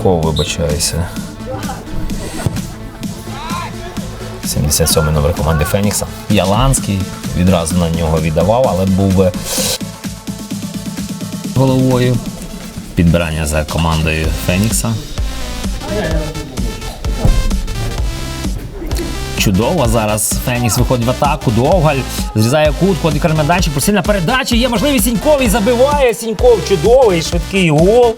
Сінько, вибачаюся. 77 номер команди Фенікса. Яланський відразу на нього віддавав, але був би головою. Підбирання за командою Фенікса. Чудово. Зараз Фенікс виходить в атаку. Довгаль зрізає кут, ходить кармеданчик, просильна передача. Є можливість Сіньковий забиває. Сіньков чудовий, швидкий гол.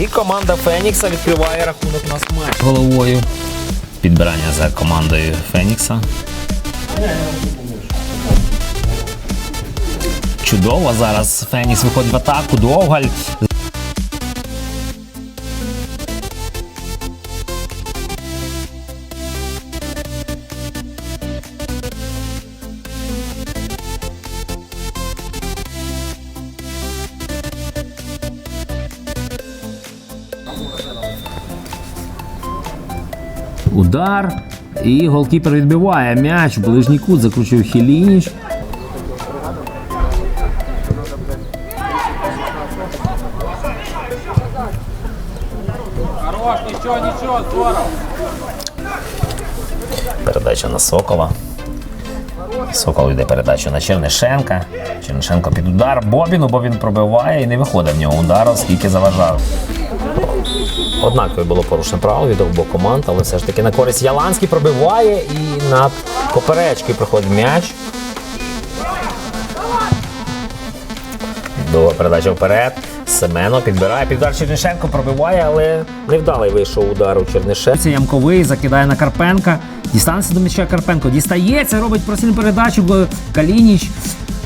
І команда Фенікса відкриває рахунок на смерть. головою. Підбирання за командою Фенікса. Чудово. Зараз Фенікс виходить в атаку. Довгаль. Удар. І голкіпер відбиває м'яч. в Ближній кут закручує Хілініч. Хорош, нічого, нічого, здорово. Передача на Сокола. Сокол йде передачу на Чернишенка. Чернишенко під удар Бобіну, Бобін пробиває і не виходить в нього удар, оскільки заважав. Однаково було порушено право від обох команд, але все ж таки на користь Яланський пробиває і на поперечки проходить м'яч. Довга передача вперед. Семено підбирає під удар Чернишенко, пробиває, але невдалий вийшов удар у Чернишенка. Ямковий закидає на Карпенка. Дістанеться до м'яча Карпенко. Дістається, робить просильну передачу. Калініч.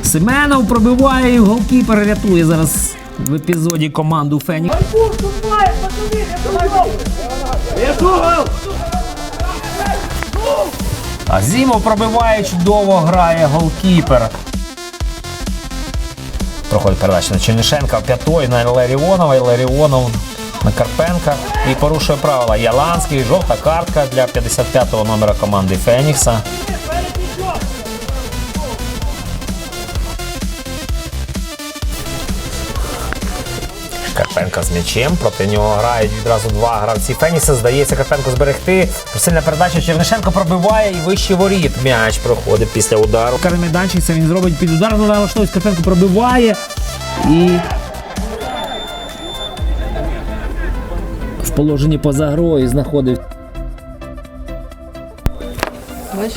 Семенов пробиває голкіпер рятує зараз в епізоді команду Фенікс. Азімов пробиває, чудово грає голкіпер. Проходить передача на Чернишенка, п'ятою на Ларіонова, і Ларіонов на Карпенка. І порушує правила Яланський, жовта картка для 55-го номера команди Фенікса. Карпенка з м'ячем. Проти нього грають відразу два гравці Фенікса. Здається, Карпенко зберегти. Сильна передача Чернишенко пробиває і вище воріт. М'яч проходить після удару. Кармеданчик це він зробить під удар. Налаштовується, Карпенко пробиває. І в положенні поза грою знаходить. Бач?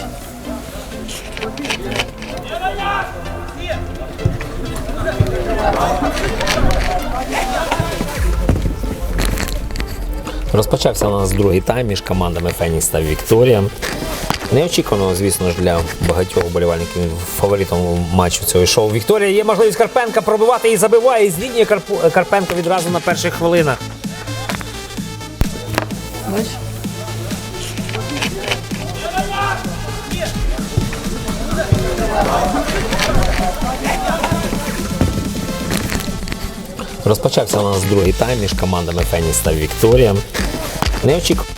Розпочався у нас другий тайм між командами Фенікс та Вікторія. Неочікувано, звісно ж, для багатьох вболівальників фаворитом матчу цього шоу Вікторія. Є можливість Карпенка пробивати і забиває і з лінії Карпенко відразу на перших хвилинах. Розпочався у нас другий тайм між командами Фенікс та Вікторія. Неочікувано.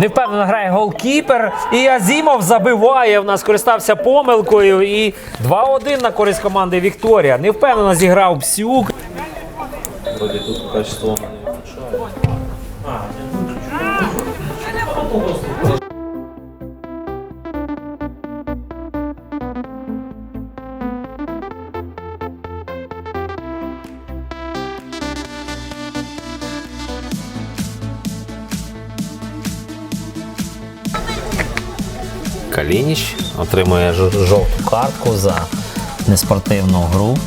Невпевнено грає голкіпер. І Азімов забиває. В нас користався помилкою. І 2-1 на користь команди Вікторія. Невпевнено зіграв Псюк. Вроді тут качество не Калініч отримує жовту картку за неспортивну гру.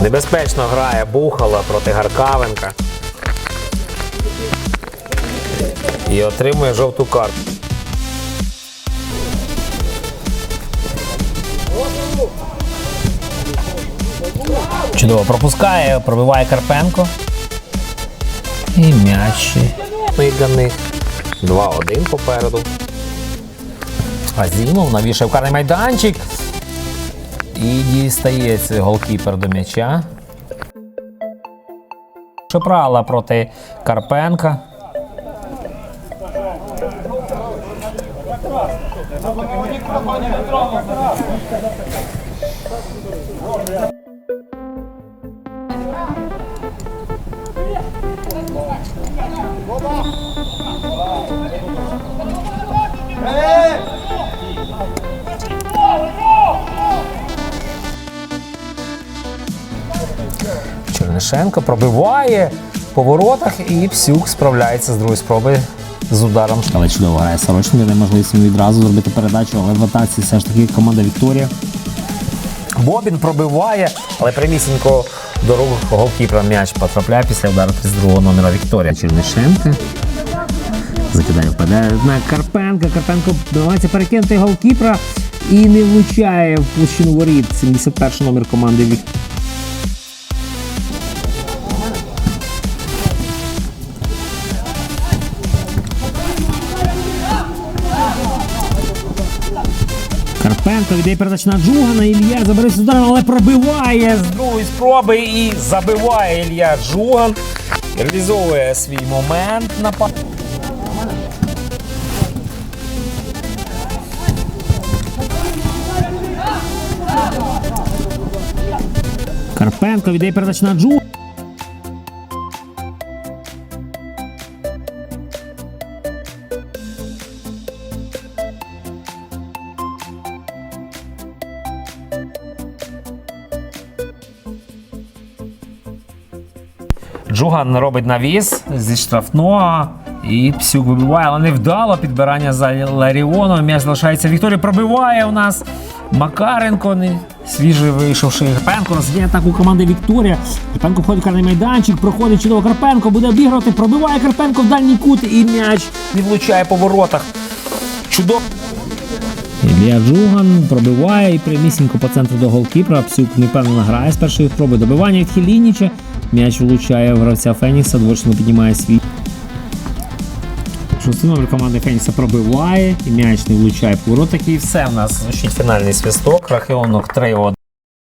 Небезпечно грає Бухала проти Гаркавенка. І отримує жовту картку. Чудово пропускає, пробиває Карпенко. І м'яч для них. 2-1 попереду. Азімов навішав карний майданчик. І дістається голкіпер до м'яча. Шепрала проти Карпенка. Чернишенко пробиває по воротах і Псюк справляється з другої спроби з ударом. Але чудово грає Сорочник, де можливість йому відразу зробити передачу, але в атаці все ж таки команда Вікторія. Бобін пробиває, але прямісінько до рук голкіпера м'яч потрапляє після удару 32-го номера Вікторія. Чернишенка. Закидає впадає на Карпенка. Карпенко намагається перекинути голкіпера і не влучає в площину воріт. 71 номер команди Вікторія. Карпенко віддає передачу на Джугана. Ілля забере з але пробиває з другої спроби і забиває Ілля Джуган. Реалізовує свій момент на па- Карпенко віддає передачу на Джугана. Джуган робить навіс зі штрафного. І Псюк вибиває, але невдало підбирання за Ларіоном. М'яч залишається Вікторія. Пробиває у нас Макаренко. Свіжий вийшовши Карпенко. Розвідає атаку команди Вікторія. Карпенко входить в карний майданчик, проходить чудово Карпенко, буде обігрувати, пробиває Карпенко в дальній кут і м'яч не влучає по воротах. Чудово. Ілля Джуган пробиває і прямісінько по центру до голкіпера. Псюк непевно грає з першої спроби. Добивання від Хілініча. М'яч влучає в гравця Фенікса, двочно піднімає свій. Шостий номер команди Феніса пробиває, і м'яч не влучає по. І все в нас звучить фінальний свисток. Рахеонок 3-1.